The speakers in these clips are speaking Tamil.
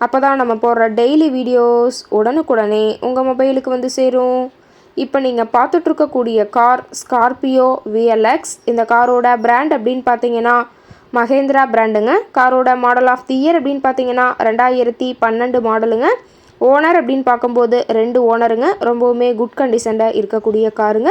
அப்போ தான் நம்ம போடுற டெய்லி வீடியோஸ் உடனுக்குடனே உங்கள் மொபைலுக்கு வந்து சேரும். இப்போ நீங்கள் பார்த்துட்ருக்கக்கூடிய கார் ஸ்கார்பியோ விஎல்எக்ஸ் இந்த காரோட பிராண்ட் அப்படின்னு பார்த்தீங்கன்னா மகேந்திரா பிராண்டுங்க காரோட மாடல் ஆஃப் தி இயர் அப்படின்னு பார்த்தீங்கன்னா ரெண்டாயிரத்தி பன்னெண்டு மாடலுங்க ஓனர் அப்படின்னு பார்க்கும்போது ரெண்டு ஓனருங்க ரொம்பவுமே குட் கண்டிஷனில் இருக்கக்கூடிய காருங்க.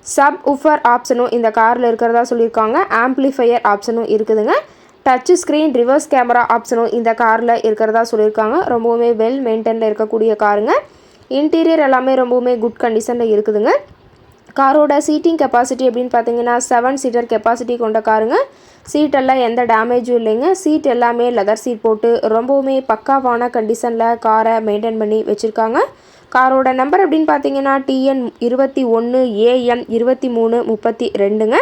சப் உஃபர் ஆப்ஷனும் இந்த காரில் இருக்கிறதா சொல்லியிருக்காங்க. ஆம்ப்ளிஃபையர் ஆப்ஷனும் இருக்குதுங்க. டச் ஸ்க்ரீன் ரிவர்ஸ் கேமரா ஆப்ஷனும் இந்த காரில் இருக்கிறதா சொல்லியிருக்காங்க. ரொம்பவுமே வெல் மெயின்டைனில் இருக்கக்கூடிய காருங்க. இன்டீரியர் எல்லாமே ரொம்பவுமே குட் கண்டிஷனில் இருக்குதுங்க. காரோட சீட்டிங் கெப்பாசிட்டி அப்படின்னு பார்த்தீங்கன்னா செவன் சீட்டர் கெப்பாசிட்டி கொண்ட காருங்க. சீட்டெல்லாம் எந்த டேமேஜும் இல்லைங்க. சீட் எல்லாமே லெதர் சீட் போட்டு ரொம்பவுமே பக்காவான கண்டிஷனில் காரை மெயின்டைன் பண்ணி வச்சுருக்காங்க. காரோட நம்பர் அப்படின்னு பார்த்தீங்கன்னா டிஎன் இருபத்தி ஒன்று ஏஎம் இருபத்தி மூணு முப்பத்தி ரெண்டுங்க.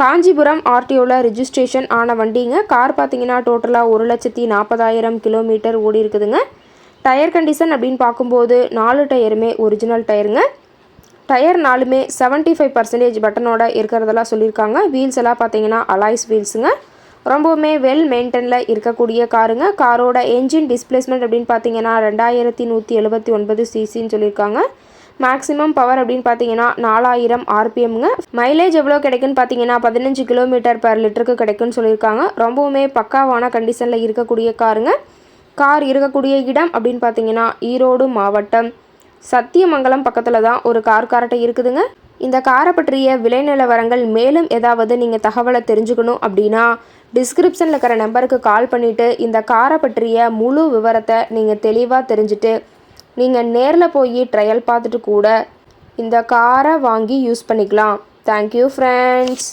காஞ்சிபுரம் ஆர்டிஓவில் ரிஜிஸ்ட்ரேஷன் ஆன வண்டிங்க. கார் பார்த்தீங்கன்னா டோட்டலாக ஒரு லட்சத்தி நாற்பதாயிரம் கிலோமீட்டர் ஓடி இருக்குதுங்க. டயர் கண்டிஷன் அப்படின்னு பார்க்கும்போது நாலு டயருமே ஒரிஜினல் டயருங்க டயர் நாலுமே செவன்ட்டி ஃபைவ் பர்சன்டேஜ் பட்டனோட இருக்கிறதெல்லாம் சொல்லியிருக்காங்க. வீல்ஸ் எல்லாம் பார்த்தீங்கன்னா அலாய்ஸ் வீல்ஸுங்க ரொம்பவுமே வெல் மெயின்டெனில் இருக்கக்கூடிய காருங்க. காரோட என்ஜின் டிஸ்பிளேஸ்மெண்ட் அப்படின்னு பார்த்தீங்கன்னா ரெண்டாயிரத்தி நூற்றி எழுபத்தி ஒன்பது சிசின்னு சொல்லியிருக்காங்க. மேக்ஸிமம் பவர் அப்படின்னு பார்த்தீங்கன்னா நாலாயிரம் ஆர்பிஎம்ங்க. மைலேஜ் எவ்வளோ கிடைக்குன்னு பார்த்தீங்கன்னா பதினஞ்சு கிலோமீட்டர் பர் லிட்டருக்கு கிடைக்குன்னு சொல்லியிருக்காங்க. ரொம்பவுமே பக்காவான கண்டிஷனில் இருக்கக்கூடிய காருங்க. கார் இருக்கக்கூடிய இடம் அப்படின்னு பார்த்தீங்கன்னா ஈரோடு மாவட்டம். சத்தியமங்கலம் பக்கத்தில் தான் ஒரு கார் காரட்டை இருக்குதுங்க. இந்த காரை பற்றிய விலை நிலவரங்கள் மேலும் ஏதாவது நீங்கள் தகவலை தெரிஞ்சுக்கணும் அப்படின்னா டிஸ்கிரிப்ஷனில் இருக்கிற நம்பருக்கு கால் பண்ணிவிட்டு இந்த காரை பற்றிய முழு விவரத்தை நீங்கள் தெளிவாக தெரிஞ்சுட்டு நீங்கள் நேரில் போய் ட்ரையல் பார்த்துட்டு கூட இந்த காரை வாங்கி யூஸ் பண்ணிக்கலாம். Thank you friends